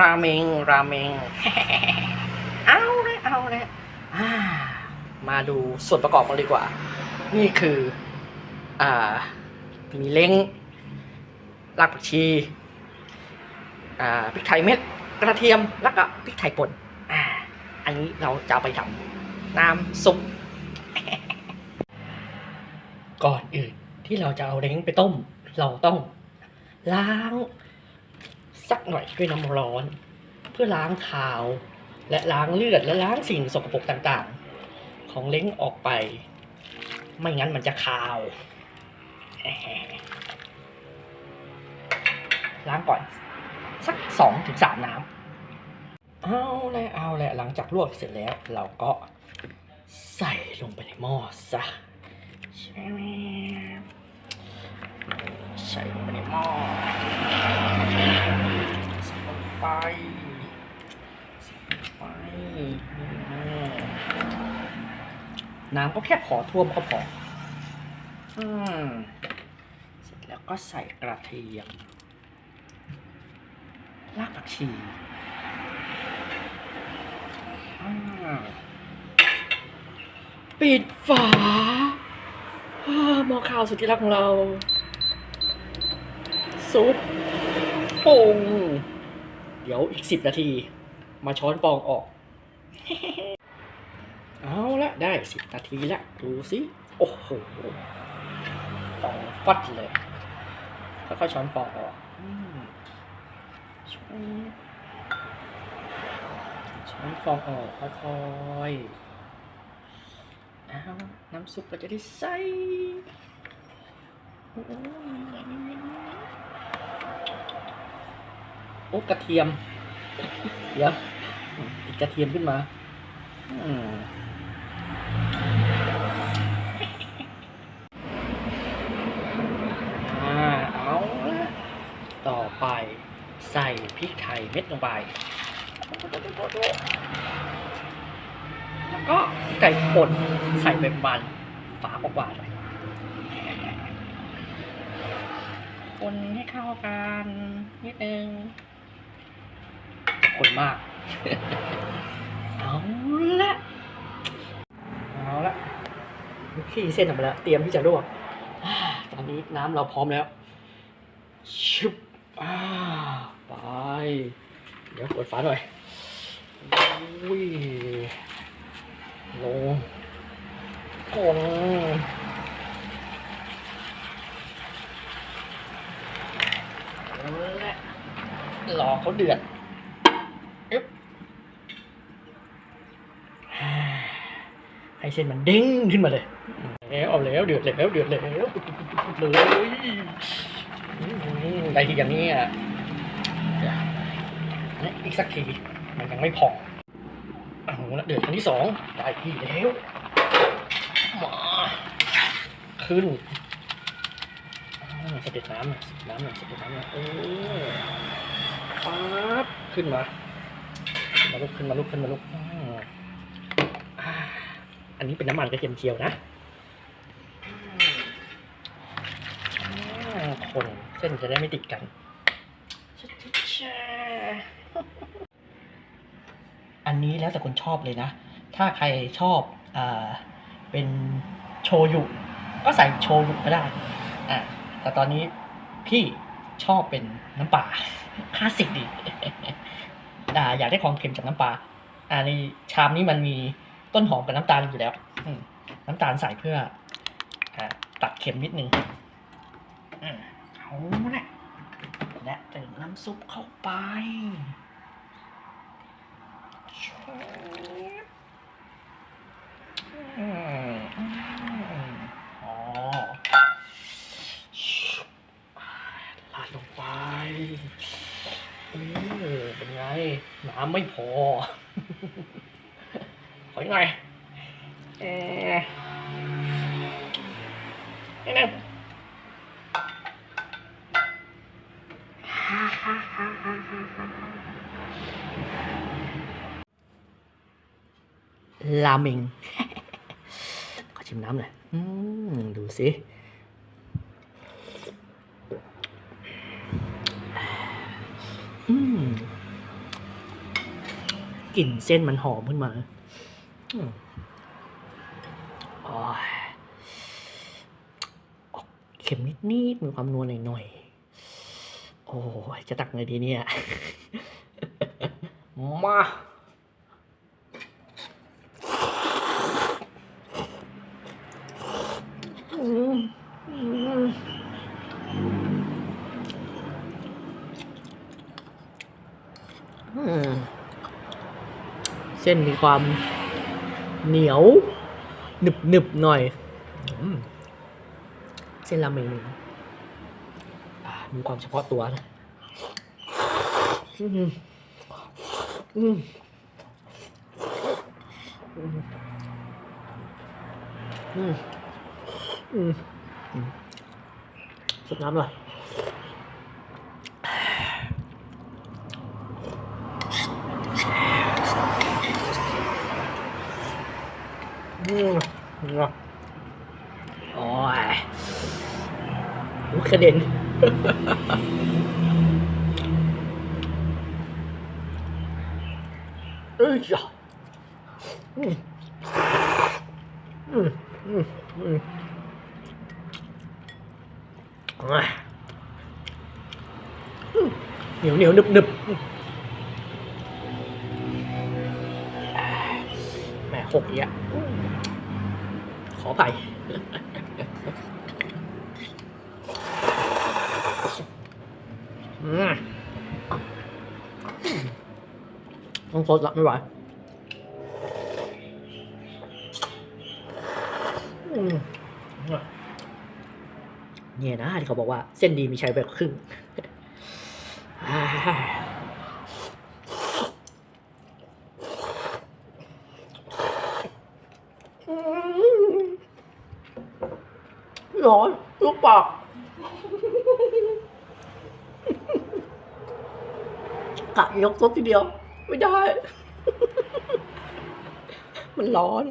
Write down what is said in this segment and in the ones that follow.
ราเมงราเมง เอาเลยเอาเลยมาดูส่วนประกอบกันดีกว่า นี่คือ อ่า มีเล้งรากผักชี อ่าพริกไทยเม็ดกระเทียมแล้วก็พริกไทยป่นอ่า อันนี้เราจะไปทำน้ำซุปก่อนอื่นที่เราจะเอาเล้งไปต้ม เราต้องล้าง สักหน่อยด้วยน้ำร้อน เพื่อล้างคาว และล้างเลือดและล้างสิ่งสกปรกต่างๆ ของเล้งออกไป ไม่งั้นมันจะคาว ล้างก่อน สักสองถึงสามน้ำเอาแล้วเอาแล้วหลังจากลวกเสร็จแล้ว เราก็ใส่ลงไปในหม้อซะใช่ไหมใส่ลงไปในหม้อ ไปไปน้ำก็แค่ขอท่วมก็พออืมเสร็จแล้วก็ใส่กระเทียมรากผักชีปิดฝาหม้อข้าวสุดที่รักของเรา ซุปโป่ง เดี๋ยวอีกสิบนาที มาช้อนฟองออก เอาละได้สิบนาทีละดูสิโอ้โหฟองฟัดเลยแล้วก็ช้อนฟองออกช้อนช้อนฟองออกค่อยๆเอาน้ำซุปเราจะได้ใส่ อ้ยโอ้กระเทียมเดี๋ยวติดกระเทียมขึ้นมาอืมอ่าเอาละต่อไปใส่พริกไทยเม็ดลงไป แล้วก็ไก่ป่นใส่ไปประมาณฝากว่าๆหน่อยคนให้เข้ากันนิดนึง คนมาก เอาละเอาละขี้เส้นออกมาแล้วเตรียมที่จะลวกอ่าตอนนี้น้ำเราพร้อมแล้วชุบอ่าไป เดี๋ยวเปิดฝาหน่อยอุ้ยลงกงเอาละรอเขาเดือด อึ๊บ ให้เส้นมันเด้งขึ้นมาเลยแล้วเอาแล้วเดือดแล้วเดือดแล้วเลยได้ทีอย่างนี้อะเดี๋ยวอันนี้อีกสักทีมันยังไม่พอเอาละเดือดครั้งที่สองได้ทีแล้วมาขึ้นอ่าสเต็ปน้ำหน่อยน้ำหน่อยสเต็ปน้ำหน่อยเออปั๊บขึ้นมาขึ้นมาลุกขึ้นมาลุกขึ้นมาลุกอ นนี้เป็นน้ำมันกระเทียมเจียวนะคนเส้นจะได้ไม่ติดกันอันนี้แล้วแต่คนชอบเลยนะ ถ้าใครชอบอเป็นโชยุ ก็ใส่โชยุก็ได้อ่าแต่ตอนนี้พี่ชอบเป็นน้ำปลาคลาสสิกดีอ่าอยากได้ความเค็มจากน้ำปลาอ่าในชามนี้มันมี ต้นหอมกับน้ำตาลอยู่แล้วน้ำตาลใส่เพื่ออตัดเค็มนิดนึงอืมเอาละและเติมน้ำซุปเข้าไปชุบอืมอืมอ๋อชุบอ่าลาดลงไปเออเป็นไง น้ำไม่พอ ขอหน่อยเออนี่นึงฮ่าฮ่าฮ่าฮ่าฮ่าฮ่าลาเมงขอชิมน้ำหน่อยอืมดูสิอืมกลิ่นเส้นมันหอมขึ้นมา อืมโอ้ยออกเค็มนิดๆมีความนัวหน่อยๆ โอ้ยจะตักไงดีเนี่ย มาอืมอืมเส้นมีความ เหนียวหนึบหนึบๆหน่อยอืมเส้นราเมงอ่ามีความเฉพาะตัวนะอืมอืมอืมอืมอืมอืมสดน้ำหน่อยอืมอะ โอ้ยโอ้ยกระเด็นเอ้ยจ้ะอืมอืมอืมอืมอะเหนียวเหนียวหนึบหนึบ กอีกอะขออภัยอืมต้องทดละไม่ไหวเนี่ยนะที่เขาบอกว่าเส้นดีมีชัยไปกว่าครึ่ง อ่า ร้อนลูกปากกะยกซดทีเดียว ไม่ได้ มันร้อน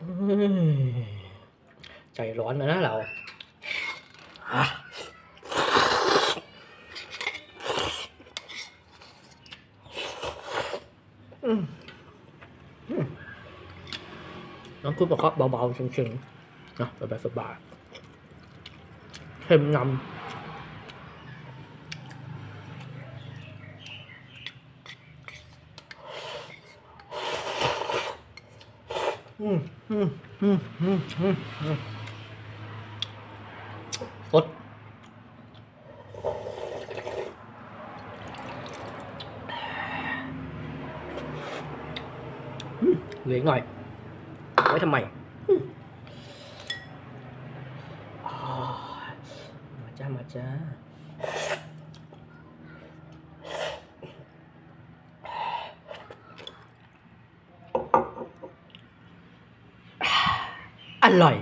อืมใจร้อนนะนะเราอะอืมอืม น้ำซุปแบบเบาๆเฉยๆนะสบายสบายเค็มนำอืมอืมอืมอืมอืมอืมสดเหลือหน่อย ไว้ทำไมอืมอ่ามาจ้ามาจ้าอร่อย